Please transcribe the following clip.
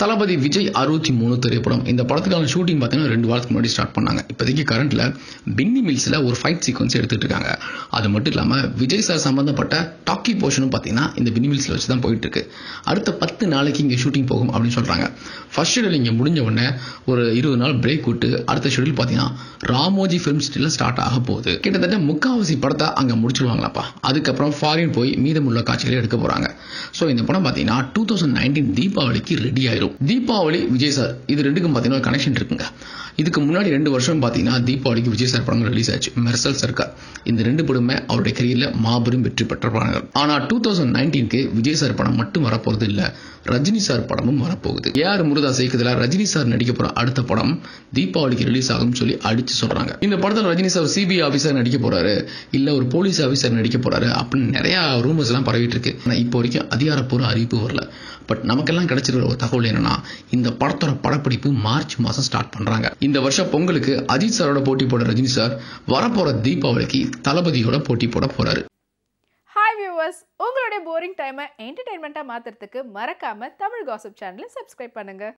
தளபதி விஜய் அறுபத்தி மூணு திரைப்படம். இந்த படத்துக்கான ஷூட்டிங் பார்த்தீங்கன்னா ரெண்டு வாரத்துக்கு முன்னாடி ஸ்டார்ட் பண்ணாங்க. இப்போதைக்கு கரண்ட்ல பின்னி மில்ஸில் ஒரு ஃபைட் சீக்வன்ஸ் எடுத்துட்டு இருக்காங்க. அது மட்டும் இல்லாமல் விஜய் சார் சம்பந்தப்பட்ட டாக்கி போர்ஷனும் பார்த்தீங்கன்னா இந்த பின்னி மில்ஸில் வச்சு தான் போயிட்டு இருக்கு அடுத்த பத்து நாளைக்கு இங்கே ஷூட்டிங் போகும் அப்படின்னு சொல்கிறாங்க ஃபர்ஸ்ட் ஷெடியூல் இங்கே முடிஞ்ச உடனே ஒரு இருபது நாள் பிரேக் விட்டு அடுத்த ஷெடியூல் பார்த்தீங்கன்னா ராமோஜி ஃபிலிம் சிட்டியில் ஸ்டார்ட் ஆக போகுது. கிட்டத்தட்ட முக்காவாசி படத்தை அங்கே முடிச்சிருவாங்களாப்பா. அதுக்கப்புறம் ஃபாரின் போய் மீதமுள்ள காட்சிகளை எடுக்க போகிறாங்க ஸோ இந்த படம் பார்த்தீங்கன்னா டூ தௌசண்ட் நைன்டீன் தீபாவளிக்கு ரெடி ஆயிரும். தீபாவளி விஜய் சார் இது ரெண்டுக்கும் பார்த்தீங்கன்னா கனெக்ஷன் இருக்குங்க. இதுக்கு முன்னாடி ரெண்டு வருஷம் பார்த்தீங்கன்னா தீபாவளிக்கு விஜய் சார் படங்கள் ரிலீஸ் ஆச்சு. மெர்சல் சர்க்கார் இந்த ரெண்டு படமே அவருடைய கரியரில் மாபெரும் வெற்றி பெற்ற படங்கள். ஆனால் டூ தௌசண்ட் நைன்டீனுக்கு விஜய் சார் படம் மட்டும் வரப்போகிறது இல்லை. ரஜினி சார் படமும் வரப்போகுது. ஏஆர் முருதாஸ் இயக்கத்தில் ரஜினி சார் நடிக்க போற அடுத்த படம் தீபாவளிக்கு ரிலீஸ் ஆகும்னு சொல்லி அடிச்சு சொல்றாங்க. இந்த படத்தில் ரஜினி சார் சிபிஐ ஆஃபீஸர் நடிக்க போறாரு. இல்ல ஒரு போலீஸ் ஆஃபீஸர் நடிக்க போறாரு அப்படின்னு நிறைய ரூமர்ஸ் எல்லாம் பரவிட்டு இருக்கு. ஆனால் இப்போ வரைக்கும் அதிகாரப்பூர்வ அறிவிப்பு வரல. பட் நமக்கெல்லாம் கிடைச்சிருக்கிற ஒரு தகவல் என்னன்னா இந்த படத்தோட படப்பிடிப்பு மார்ச் மாசம் ஸ்டார்ட் பண்றாங்க. இந்த வருஷம் பொங்கலுக்கு அஜித் சாரோட போட்டி போட ரஜினி சார் வரப்போற தீபாவளிக்கு தளபதியோட போட்டி போட போறாரு. ஹாய் வியூவர்ஸ் உங்களுடைய போரிங் டைமை என்டர்டைன்மெண்ட்டாக மாற்றுறதுக்கு மறக்காமல் தமிழ் காசிப் சேனலை சப்ஸ்கிரைப் பண்ணுங்கள்